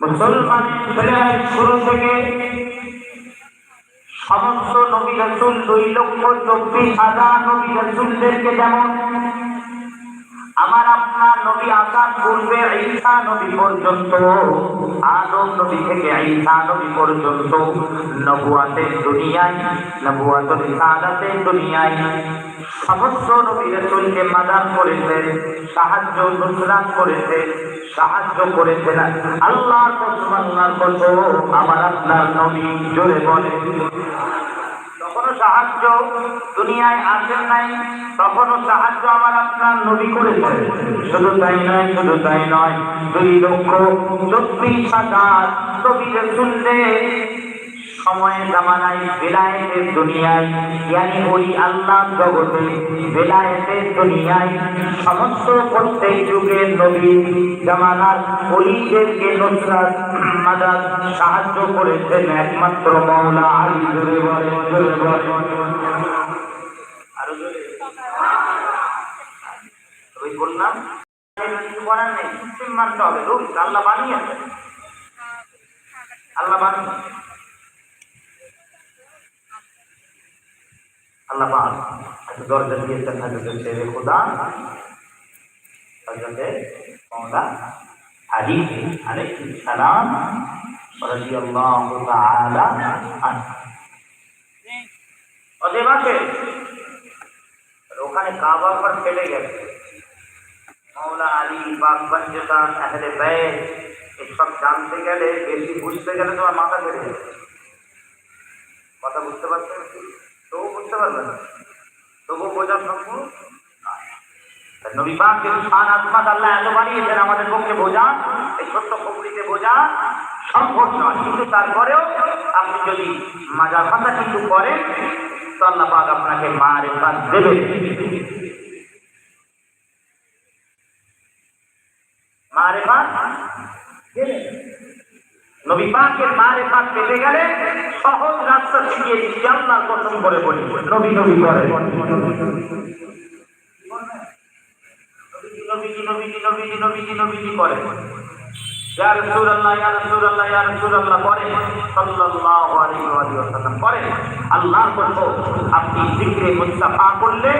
মুসলমানের ছেলে শুরু থেকে সমস্ত নবী রসুল দুই লক্ষ চব্বিশ হাজার নবী রসুলদেরকে যেমন আমার আপনার নবী আসার পূর্বে ঈসা নবী পর্যন্ত, আদম নবী থেকে ঈসা নবী পর্যন্ত, নবুয়াতের দুনিয়ায়, নবুয়াতুল রিসালাতের দুনিয়ায় সমস্ত নবী রাসূলকে মাদান করেছেন সাহায্য নুসরাত করেছেন সাহায্য করেছেন আল্লাহর কসম আল্লাহর কসম, আমার আপনার নবী জোরে বলে। তখনও সাহায্য দুনিয়ায় আসেন নাই, তখনও সাহায্য আমার আপনার নবী করেছেন শুধু তাই নয়, শুধু তাই নয়, দুই লক্ষ চব্বিশ হাজার নবী সময়ে জামানায়, বেলায়েতের দুনিয়ায় জ্ঞানী ওই আল্লাহ জগতে, বেলায়েতের দুনিয়ায়, সমস্ত প্রত্যেক যুগের নবী জামানার ওলিদেরকে নুসরাত মাদাদ সাহায্য করেছেন একমাত্র মৌলা আলী জোরে বললাম হবে। আল্লাহ বানিয়েছে আল্লাহ বানিয়েছে আল্লাহ পাক একটা দরজা দিয়েছেন হাজরতের শেরে খুদা। হজরতে মৌলা আলী আলাইহিস সালাম রাদিয়াল্লাহু তাআলা আনহু। অতএব আছে ওখানে কাবা পর ফেলে গেছে। মৌলা আলী বাগবঞ্জতান আহলে ব্যয় এসব জানতে গেলে, বেশি বুঝতে গেলে তোমার মাথা ফেলে যাবে। কথা বুঝতে পারছেন কি? তবু বুঝতে পারবেন না। তবু বোঝার সম্ভব? নবী পাক কিন্তু শান আজমাত আল্লাহ এত বানিয়েছেন আমাদের পক্ষে বোঝা, এই ছোট্ট পুকুরিতে বোঝা সম্ভব নয়। কিন্তু তারপরেও আপনি যদি মাজার ভাষা কিছু করেন, তো আল্লাহ পাক আপনাকে মারে পাক দেবে মারে পাক নবী মারে পাক পেতে গেলে সহজ রাস্তা শিখিয়ে দিচ্ছি আল্লাহর কসম করে বলি, নবী নবী করে। করে করে। করে আপনি করলে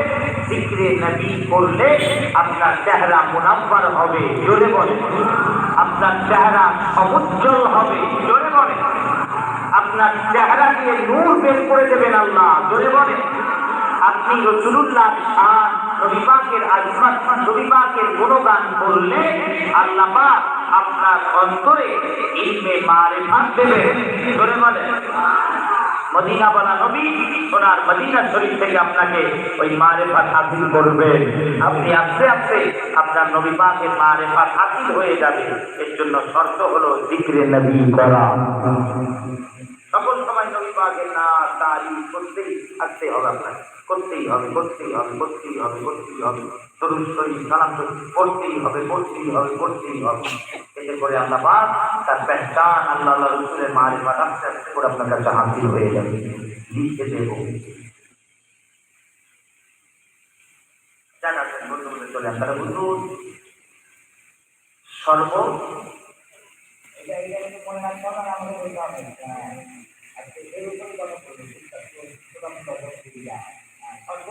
করলে আপনার চেহারা মুনাব্বার হবে, জোরে বলে আপনার চেহারা উজ্জ্বল হবে, জোরে বলে। আপনার চেহারা দিয়ে নূর বের করে দেবেন আল্লাহ, জোরে বলে। আপনি রসুল্লাহ শান, রবিবাকের আজমাত, রবিবাকের গুণগান করলে আল্লাহ আপনার অন্তরে ইলমে মারে ভাগ দেবেন, জোরে বলে। মদিনা বলা নবী ওনার মদিনা শরীফ থেকে আপনাকে ওই মারে পা হাসিল করবে। আপনি আস্তে আস্তে আপনার নবী পাকের মারে পা হাসিল হয়ে যাবে। এর জন্য শর্ত হলো জিক্রে নবী করা। সকল সময় নবী পাকের না তারিফ করতেই আসতে হবে আপনাকে। করতেই হবে করতেই হবে করতেই হবে করতেই হবে। তরুণ শরীর সালাম পড়তেই হবে পড়তেই হবে পড়তেই হবে। এতে করে আল্লাহ পাক তার পেহচান আল্লাহ আল্লাহ রসুলের মারে ভাত আস্তে আস্তে করে আপনার কাছে হাসিল হয়ে যাবে। লিখতে দেবো। সর্ব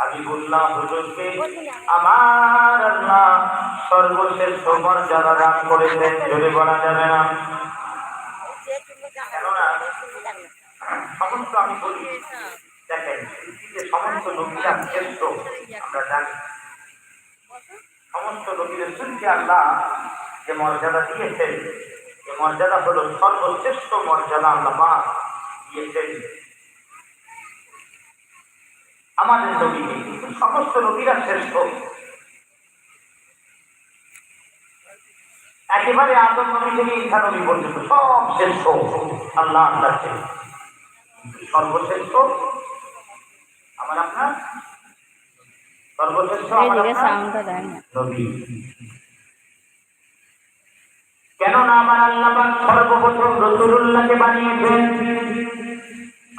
হাবিবুল্লাহ হুজুরকে আমার আল্লাহ সর্বশ্রেষ্ঠ মর্যাদা দান করেছেন জোরে বলা যাবে না। সমস্ত আমি বলি, দেখেন পৃথিবীতে সমস্ত নবীরা শ্রেষ্ঠ, আমরা জানি। সমস্ত নবীদের সূর্যে আল্লাহ যে মর্যাদা দিয়েছেন যে মর্যাদা হলো সর্বশ্রেষ্ঠ মর্যাদা আল্লাহ দিয়েছেন। আমাদের নবীকে সমস্ত নবীরা শ্রেষ্ঠ। একেবারে আদম নবী থেকে ঈসা নবী পর্যন্ত সব শ্রেষ্ঠ। আল্লাহ কাছে সর্বশ্রেষ্ঠ? আমার আপনার? সর্বশ্রেষ্ঠ সাউন্ডটা না। নবী। কেননা আমার আল্লাহ সর্বপ্রথম রসুলুল্লাহকে বানিয়েছেন।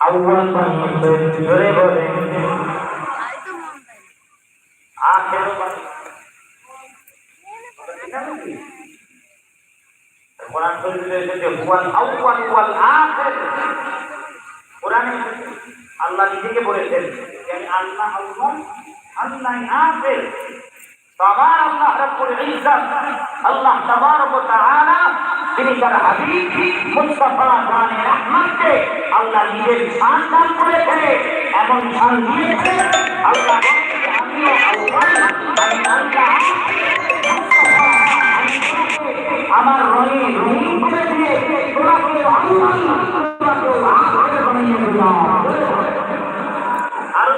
আউ্বাল বানিয়েছেন জোরে বলে বানিয়েছেন। কোরআন শরীফে এসেছে হুয়াল আউ্বাল ওয়াল আখির কোরআনে আল্লাহ নিজেকে বলেছেন আল্লাহ আল্লাহ আখির আল্লাহ তিনি তার হাবিব মুস্তাফা জানে রহমাতকে আল্লাহ নিজের শান দান করেছে এমন শান দিয়েছে আল্লাহ আমিও আল্লাহ আমার রঙে রঙিন করে দিয়ে তোমাকে আউ্বাল তোমাকে দিলাম আরও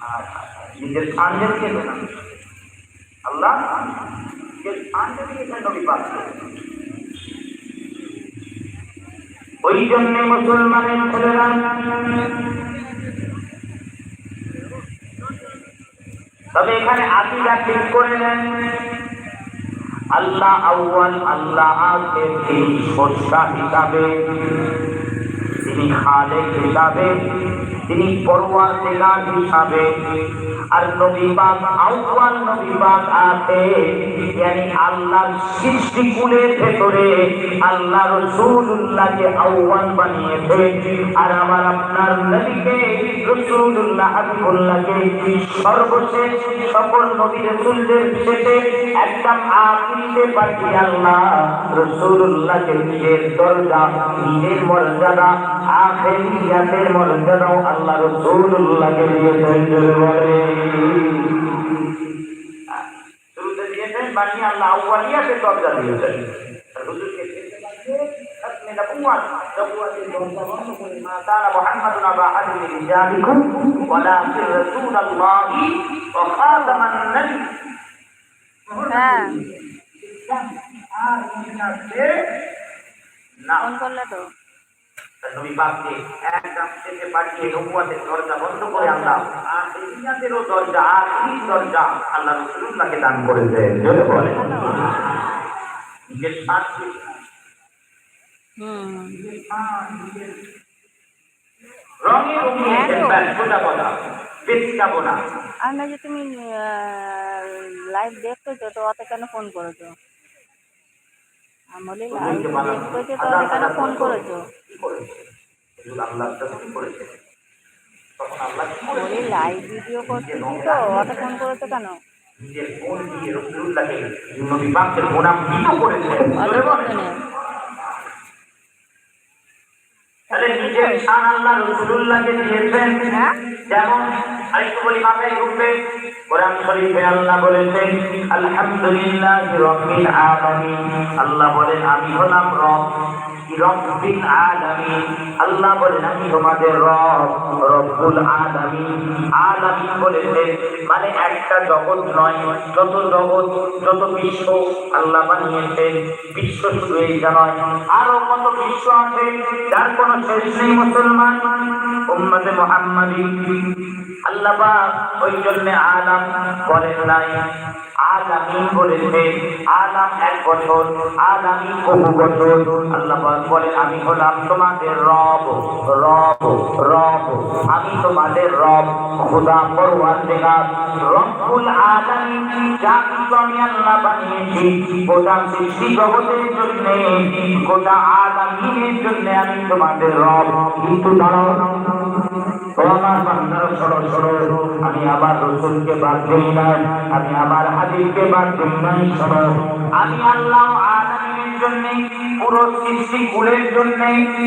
আর নিজের দিয়েছে না আল্লাহ নিজের সামনে দিয়েছে নবী পাক ওই জন্য মুসলমানের ছেলেরা তবে এখানে আকিদা ঠিক করে নেন। আল্লাহ আউয়াল, আল্লাহ আছে তিনি সর্ষা হিসাবে তিনি খালেক হিসাবে তিনি পরোয়া হিসাবে আর নবীবাগ, আউয়াল নবীবাগ আছে। yani আল্লাহর ভেতরে আল্লাহ রসুল্লাহকে আউয়াল বানিয়েছে। আর আমার আপনার নবীকে হাবিবুল্লাহকে সর্বশেষ সকল নবী শেষে একদম আখিরিতে পাঠিয়ে আল্লাহ রসুল্লাহকে নিজের দরজা নিজের মর্যাদা, আখেরিয়াতের মর্যাদাও আল্লাহ রসুল্লাহকে দিয়েছেন জোরে বলে শুরুতে দিয়েছেন বানিয়ে আল্লাহ আউয়ালিয়াতের দরজা দিয়েছেন হুজুরকে হ্যাঁ। ফোন করলে তো। নবী পাককে থেকে পাঠিয়ে নবুয়াতের দরজা বন্ধ করে আল্লাহ আর দুনিয়াতেরও দরজা আখিরি দরজা আল্লাহ রাসূলুল্লাহকে দান করেছেন। জোরে বলে নিজের শান্তি রঙে রঙিয়ে তো। দেখবেন সোজা কথা। বেশি যাব না। আর যে তুমি লাইভ দেখতেছো তো অত কেন ফোন করেছ? আমি বলি লাইভ করেছে তো অত কেন ফোন করেছ? করেছে। করেছে। বলি লাইভ ভিডিও করতেছি তো অত ফোন করেছ কেন? করেছে? অত করতে তাহলে নিজের শান আল্লাহ রসুলুল্লাহকে দিয়েছেন। হ্যাঁ। যেমন আরেকটু বলি মাথায় ঢুকবে। কোরআন শরীফে আল্লাহ বলেছেন আলহামদুলিল্লাহ রব্বিল আলামিন। আল্লাহ বলেন আমি হলাম রব। রব্বিল আলামিন? আল্লাহ বলেন আমি তোমাদের রব রব্বুল আলামিন। আলামিন বলেছেন মানে একটা জগৎ নয় যত জগৎ যত বিশ্ব আল্লাহ বানিয়েছেন বিশ্ব শুধু এইটা নয়। আরও কত বিশ্ব আছে যার কোনো শেষ নেই। মুসলমান। উম্মতে মুহাম্মাদি। আল্লাহ পাক ওই জন্য আলাম বলেন নাই। আলামিন বলেছে, আলাম এক বছর আলামিন বহু বছর। আল্লাহ পাক বলেন, আমি হলাম তোমাদের রব রব রব। আমি তোমাদের রব, খোদা পরওয়ার দেগার রব্বুল আলামিন যা কিছু আমি আল্লাহ বানিয়েছি, গোটা সৃষ্টি জগতের জন্য, গোটা আলামিনের জন্য আমি তোমাদের রব। কিন্তু দাঁড়াও ও আমার বান্দারা সরো সরো আমি আবার রসুলকে বাদ দিই না আমি আবার হাবিবকে বাদ দিই নাই সরো আমি আল্লাহ আলামিনের জন্য পুরো সৃষ্টি কুলের জন্য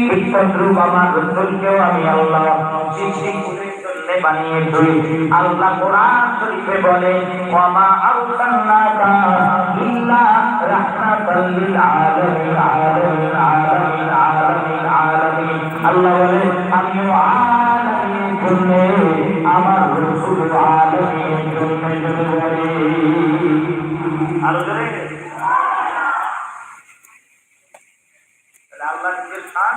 বিশ্বরূপ আমার রসুলকেও আমি আল্লাহ সৃষ্টি কুলের জন্য বানিয়েছি আল্লাহ কোরআন শরীফে বলে ওয়ামা আরসালনাকা ইল্লা রাহমাতাল লিল আলামিন আলামিন আলামিন আলামিন আল্লাহ বলে আমিও আলামিনের জন্য আমার রসুল আলামিনের জন্য যদি বলি আরও জোরে তাহলে আল্লাহ নিজের শান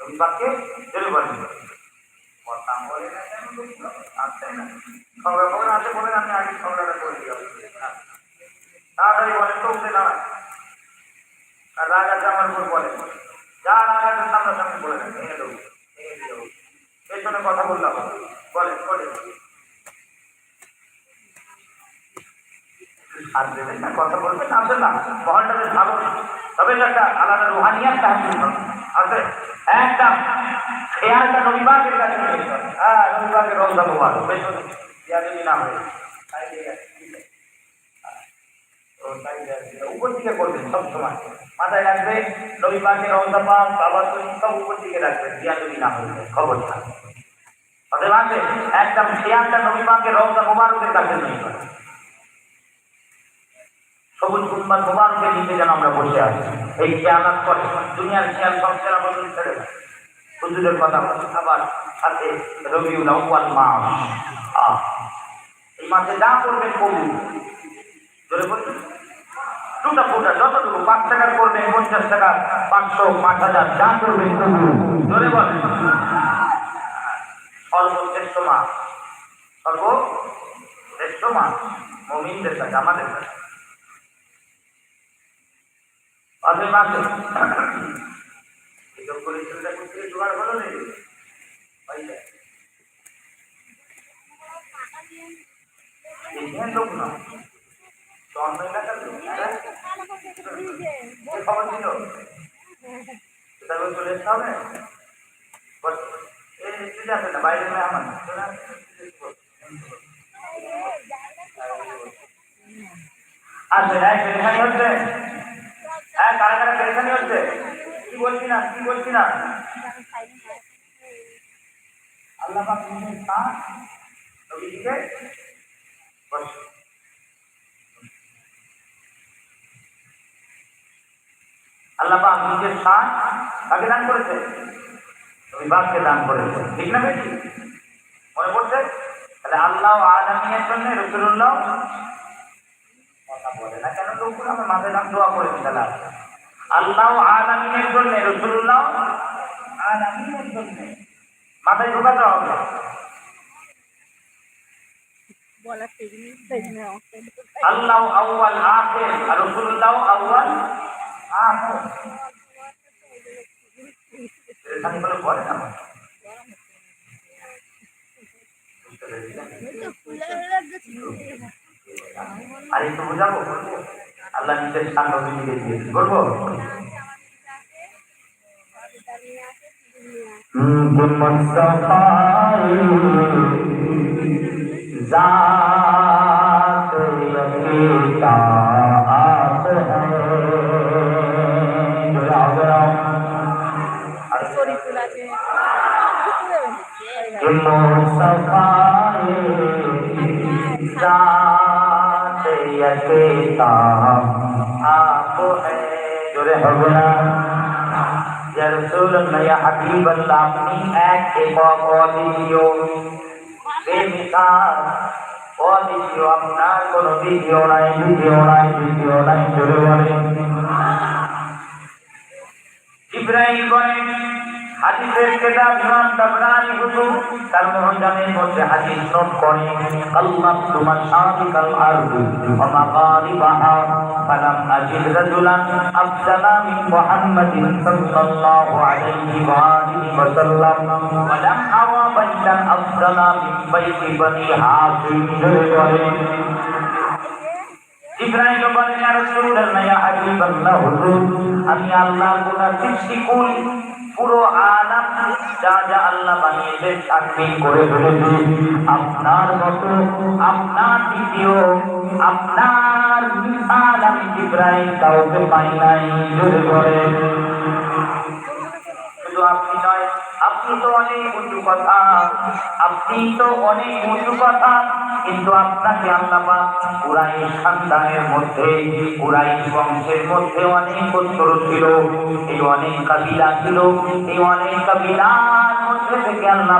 রবিবারকে জোরে বলেন কথা বলে না কেন লোকগুলো? আসছে না খবর খবর আছে বলেন আমি আগে খবরটা করে দিই তাড়াতাড়ি বলেন তো উঠে দাঁড়ান আর রাগ আছে আমার উপর বলেন যা রাগ আছে সামনে সামনে বলে দেন ভেঙে দেবো ভেঙে দিয়ে দেবো পেছনে কথা বললাম বলেন বলেন আর দেবেন না কথা না মহলটা বেশ ভালো তবে একটা আলাদা রুহানিয়াত তাহসিল আছে একদম খেয়ালটা রবিবারের কাছে হ্যাঁ রবিবারের রমজা মুবারক। বেশ ইয়াদি না হয়ে তাই দিয়ে ঠিক আছে। তো তাই দিয়ে উপর দিকে করবেন সব মাথায় রাখবে রবিবারকে রমজা পাক বাবা তুমি সব উপর দিকে রাখবেন। ইয়াদি না হয়ে খবর থাকে। অতএব একদম খেয়ালটা রবিবারকে রমজা মুবারকের কাছে নিয়ে সবুজ কুম্বার মোবারকের নিচে যেন আমরা বসে আছি। এই খেয়ালাত করে দুনিয়ার খেয়াল সব খেলা বদল ছেড়ে দেয় হুজুরের কথা আবার সাথে রবিউল আউয়াল মাস। এই মাসে যা করবেন কবুল ধরে বলছেন দুটা ফুটা, যতটুকু পাঁচ টাকার করবেন, পঞ্চাশ টাকা, পাঁচশো, পাঁচ হাজার, যা করবেন কবুল ধরে বলেন। সর্বশ্রেষ্ঠ মাস। সর্বশ্রেষ্ঠ মাস। মমিনদের কাছে, আমাদের কাছে। অতএব আছে এই করে চিন্তা করতে জোগাড় হলো নাকি এখানে লোক না। লোক হ্যাঁ? চলে যেতে হবে? এই ঠিক আছে না, বাইরে আমার। চলে কারা কারা পেরেশানি হচ্ছে? কি বলছি না, কি বলছি না? আল্লাহ পাক নিজের শান নবীজিকে বলছে। আল্লাহ পাক দান করেছে। নবী দান করেছে। ঠিক না বেশি মনে পড়ছে? তাহলে আল্লাহ আলামিনের জন্য রসুল্লাহ কথা বলে না কেন? লোকগুলো আমার মাথায় নাম দোয়া করেছি তাহলে। আল্লাহ আলামিনের জন্য রসুল্লাহ আলামিনের জন্য। মাথায় ঢোকাতে হবে। আল্লাহ আউয়াল আখির আর রসুল্লাহ আউয়াল আখির। বলে না? আর একটু বোঝাবো? আল্লাহ নিজের শান নবীকে দিয়েছে বলবো जात यकीता आप है जुड़ाओ जुड़ाओ শরীফুল আছে कि मुस्तफाए जात यतीता आप है जुरे भगुना या रसूल या हबीब अल्लाह अपनी एक एक और दियो बेमिसाल और दियो अपना कोनो दियो नहीं दियो नहीं दियो नहीं जुरे वाले। इब्राहिम बने হাদিসের কিতাব ইমাম তাবরানি হুজুর তার মুহজ্জামের মধ্যে হাদিস নোট করে, আল্লাহ তুমার শাদিকাল আরদি ওয়া মাগারিবাহা ফালাম আজিদ রাজুলান আফদালা মিন মুহাম্মাদিন সাল্লাল্লাহু আলাইহি ওয়া আলিহি ওয়া সাল্লাম ওয়া লাম আরা বাইতান আফদালা মিন বাইতি বনি হাশিম ইব্রাহিম বলেন, ইয়া রাসূলুল্লাহ, ইয়া হাবিবাল্লাহ, হুজুর, আমি আল্লাহর কোন সৃষ্টি কুল পুরো আলাম যা যা আল্লাহ বানিয়েছে চাকরি করে ফেলেছে আপনার মতো আপনার দ্বিতীয়, আপনার আমি ইব্রাহিম কাউকে পাই নাই করে শুধু আপনি নয় আপনি তো অনেক উঁচু কথা। আপনি তো অনেক উঁচু কথা, কিন্তু আপনাকে আল্লাহ কুরাই সন্তানের মধ্যে কুরাই বংশের মধ্যে অনেক গোত্র ছিল। এই অনেক কাবিলা ছিল। এই অনেক কাবিলার মধ্যে থেকে আল্লাহ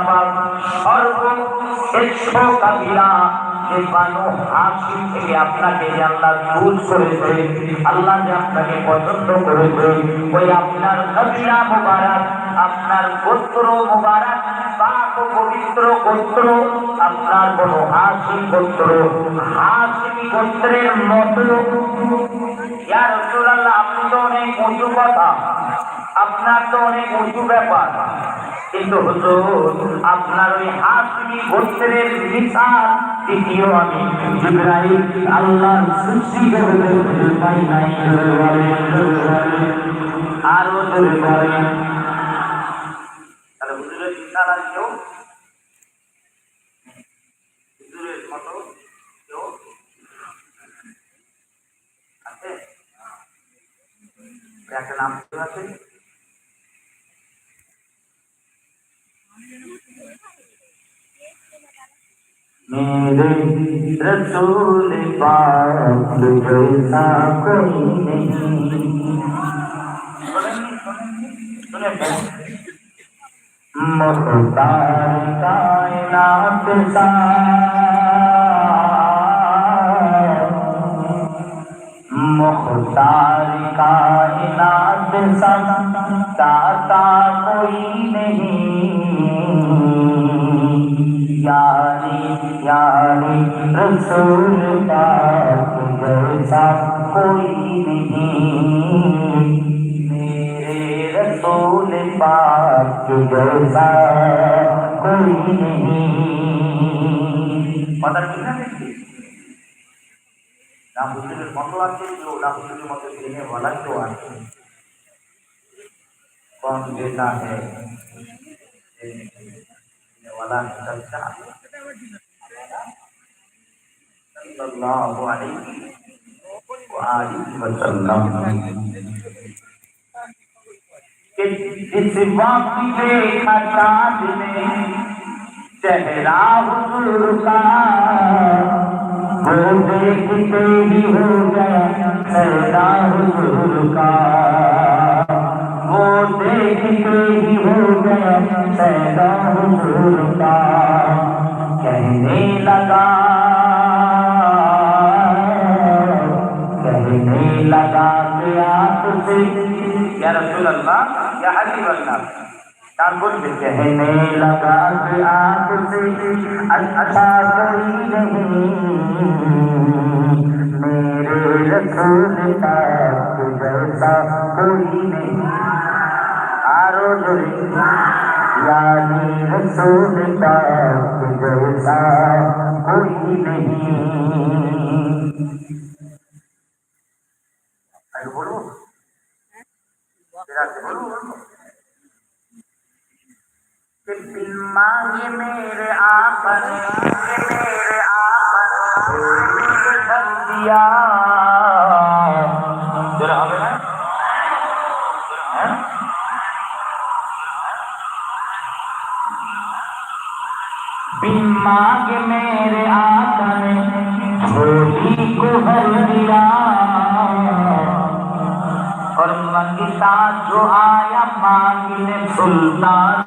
সর্বশ্রেষ্ঠ কাবিলা থেকে আপনাকে যে আল্লাহ চুজ করেছে, আল্লাহ যে আপনাকে পছন্দ করেছে, ওই আপনার কাবিলা মুবারক আপনার গোত্র মুবারক, পাক পবিত্র গোত্র, আপনার কোন হাসিম গোত্র হাসিমি গোত্রের মতো। ইয়া রাসূলুল্লাহ, আপনি তো অনেক উঁচু কথা, আপনার তো অনেক উঁচু ব্যাপার। কিন্তু হুজুর, আপনার ওই হাসিমি গোত্রের দ্বিতীয় আমি জিব্রাইল আল্লাহর সৃষ্টি করে নাই। আরও একটা নাম কেউ আছে मेरे रसूल पाक जैसा कोई नहीं मुख्तार कायनात सा मुख्तार कायनात सब ताता कोई नहीं। यारी यारी रसूल का जैसा कोई नहीं। मेरे रसूल पाक जैसा कोई नहीं। मदर कितना देखिए ना मुस्लिम मतला के जो ना मुस्लिम मत देने वाला जो आते कौन देता है? देने वाला चलता सल्लल्लाहु अलैहि वसल्लम इस वक्त देखा चाँद ने चेहरा हुजूर का देखते ही गया हुजूर का वो देखते ही हो गया हुजूर का कहने लगा कहने लगा कि आपसे या रसूल अल्लाह, या हबीब अल्लाह ताकुत कहने लगा कि आपसे अच्छा कोई नहीं मेरे रसूल का जैसा कोई नहीं आरो जोरी यानी रसूल का जैसा कोई नहीं আগে বলবো माँ मेरे आपर ये मेरे आपर ढक मांग मेरे आसन हाँ? छोटी को भर दिया। और मंगिता जो आया मांगने सुल्तान।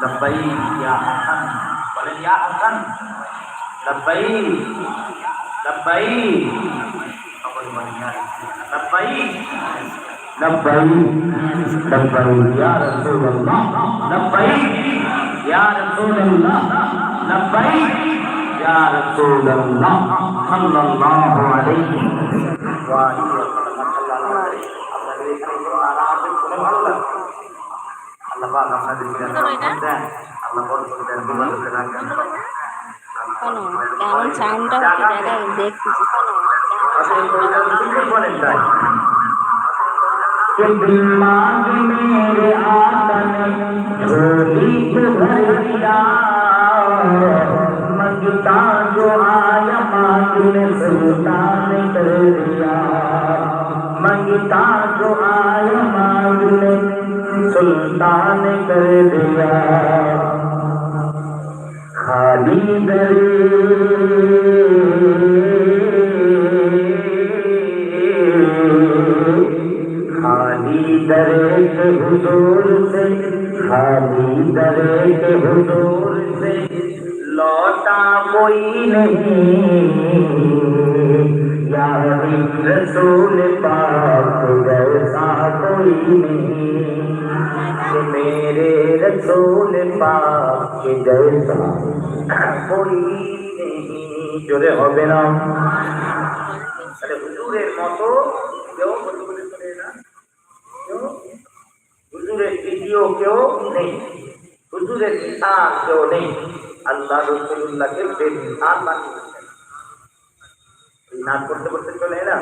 labbaik ya hasan boleh ya hasan labbaik. Labbaik. Apa namanya? Labbaik. Labbaik. Labbaik. Ya rasulullah. Labbaik. Ya rasulullah. Labbaik. Ya rasulullah. Sallallahu alaihi wa sallam. আল্লাহ পাক আপনাদেরকে দেন আল্লাহ বড় করে দেন বিপদে রাখেন কেন কেমন সাউন্ডটা হচ্ছে দেখা দেখতেছি বলেন তাই कि दिमाग मेरे आका ने झोली को भर दिया मंगता जो आया मांगने सुल्तान कर दिया मंगता जो आया मांगने सुल्तान कर दिया खाली दरे खाली दरे के हुजूर से खाली दरे के हुजूर से लौटा कोई नहीं यारी रसूल पाक जैसा कोई नहीं कि मेरे रसूल पाक के जैसा कोई नहीं জোরে হবে না তাহলে হুজুরের মতো কেউ বলে বলে চলে না কেউ হুজুরের তৃতীয় কেউ নেই হুজুরের মিশাল কেউ নেই আল্লাহ রসুল্লাহকে বেমিশাল বানিয়েছেন এই নাচ করতে করতে চলে এলাম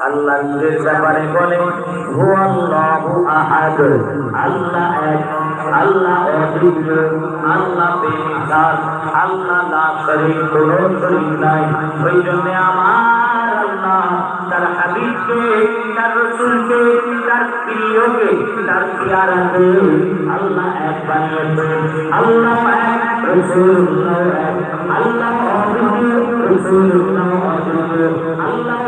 আল্লাহ ব্যাপারে বলে হুয়াল্লাহু আহাদ। আল্লাহ এক, আল্লাহ অদ্বিতীয়, আল্লাহ বেমিসাল আল্লাহ লা শরীক, কোন শরীক নাই। ওই জন্য আমার আল্লাহ তার আল্লাহ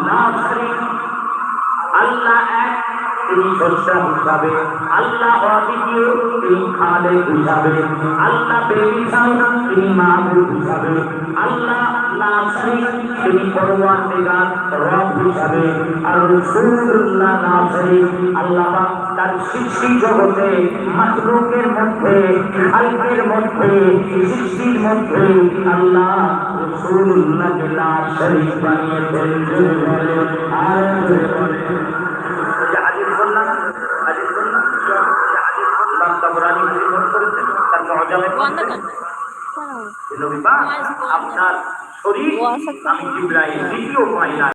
আল্লাহ এক তিনি সত্তা হিসাবে আল্লাহ অদ্বিতীয় তিনি খালে হিসাবে আল্লাহ বেমিসাল তিনি মাহবুব হিসাবে আল্লাহ আর রাসূলুল্লাহ না আল্লাহ তার সৃষ্টি জগতে মাতলুকের মধ্যে, খালকের মধ্যে, সৃষ্টির মধ্যে আল্লাহ রাসূলুল্লাহকে লা শরীক বানিয়েছেন জোরে বলে আর হাদিস বললাম হাদিস বললাম হাদিস বললাম তাবরানি রিপোর্ট করেছেন তার মুআজামে আপনার শরীর আমি দ্বিতীয় পাই না